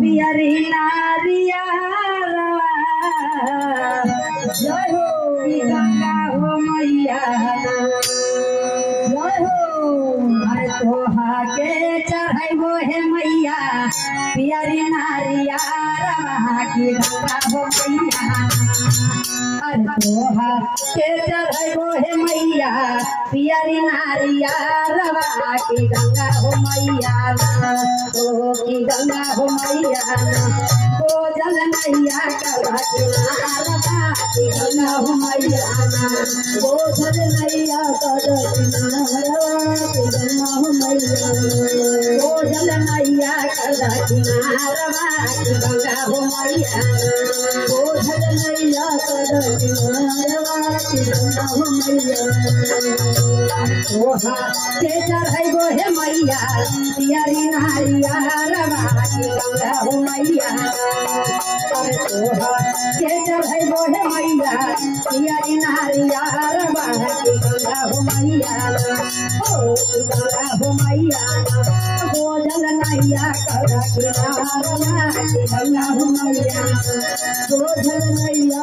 पियरी नारिया जय हो गंगा हो मैया जय हो मैं तोहा के चढ़ो हे मैया पियरी नारिया की गंगा हो मैया के चढ़ैबो हे मैया, पियरी नारिया, रवा की गंगा हो मैया ओ, की गंगा हो मैया ओ, जल नैया कला की नारवा की गंगा हो मैया ओ, जल नैया कला के चढ़ैबो हे मैया पियरी नारिया रवा की गंगा हो मैया अरे ओहा के चढ़ैबो हे मैया पियरी नारिया रवा की गंगा हो मैया ओ की गंगा हो मैया गोजल नैया करा की नारवा की गंगा हो मैया गोजल नैया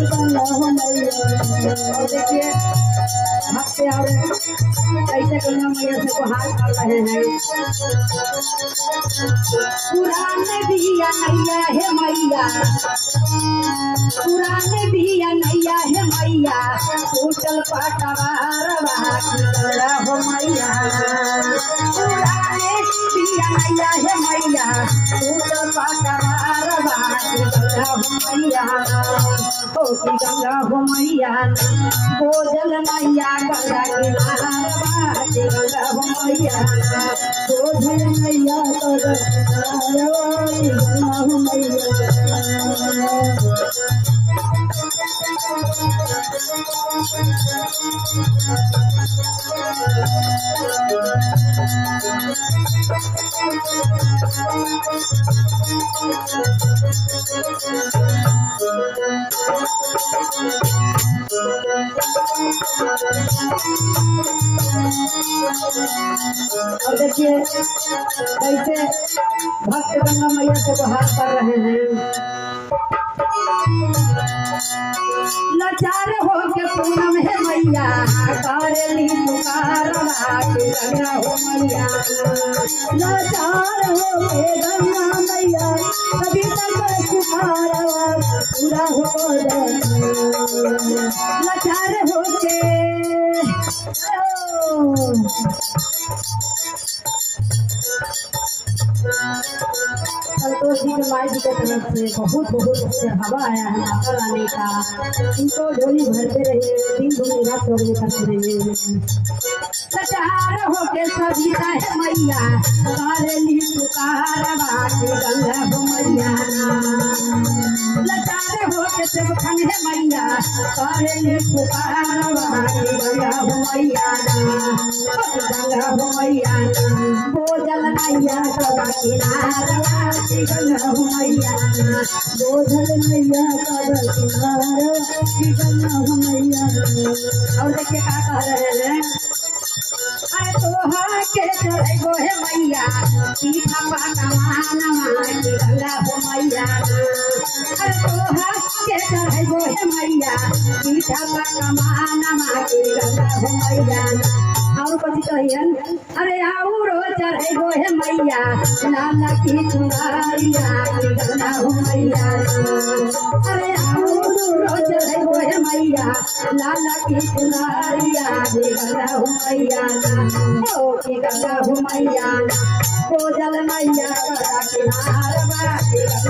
और देखिए भक्त और कैसे गंगा मैया से गुहार कर रहे हैं। पुराने दिया नैया है मैया पुराने बिया नैया है मैया टूटल पटवारवा की हो मैया। पुराने बिया नैया है मैया टूटल पटवारवा की हो मैया। की गंगा हो मैया गोजल मैया गंगा किनारवा गंगा हो मैया। गोजल मैया की गंगा हो मैया। और देखिए कैसे भक्त गंगा मैया से गुहार कर रहे हैं। लाचार हो के पूनम है मैया। कारेली पुकारवा के गंगा हो मैया। लाचार हो के गंगा मैया। कभी तक पुकारवा पूरा हो लाचार हो के माई जी के तरफ़ से बहुत बहुत अच्छे हवा आया है माता रानी का। इनको झोली भरते रहिए तीन दूनी रात करते रहिए। सचार होके सविता है मैया। कारेली पुकार बाकी गंगा मैया लचार होके सब खन है मैया। कारेली पुकार बाकी गंगा मैया गंगा मैया भोजल मैया कबा किनारा की गंगा मैया भोजल मैया कबा किनारा की गंगा मैया और देखिए क्या कह रहे हैं। अरे तोहा के चढ़ो हे मैया सीधा कमानवा की गंगा हो मैया अरे तोहा के चढ़ो हे मैया सीधा कमानवा की गंगा हो मैया और कथी कहियन अरे आउरो चढ़ो हे मैया लाला की तुम्हारिया की हो मैया अरे आउरो गो हे मैया लाला की तुम्हारिया की हो मैया ओ की गंगा हो मैया ओ जल मैया बड़ा किनार बड़ा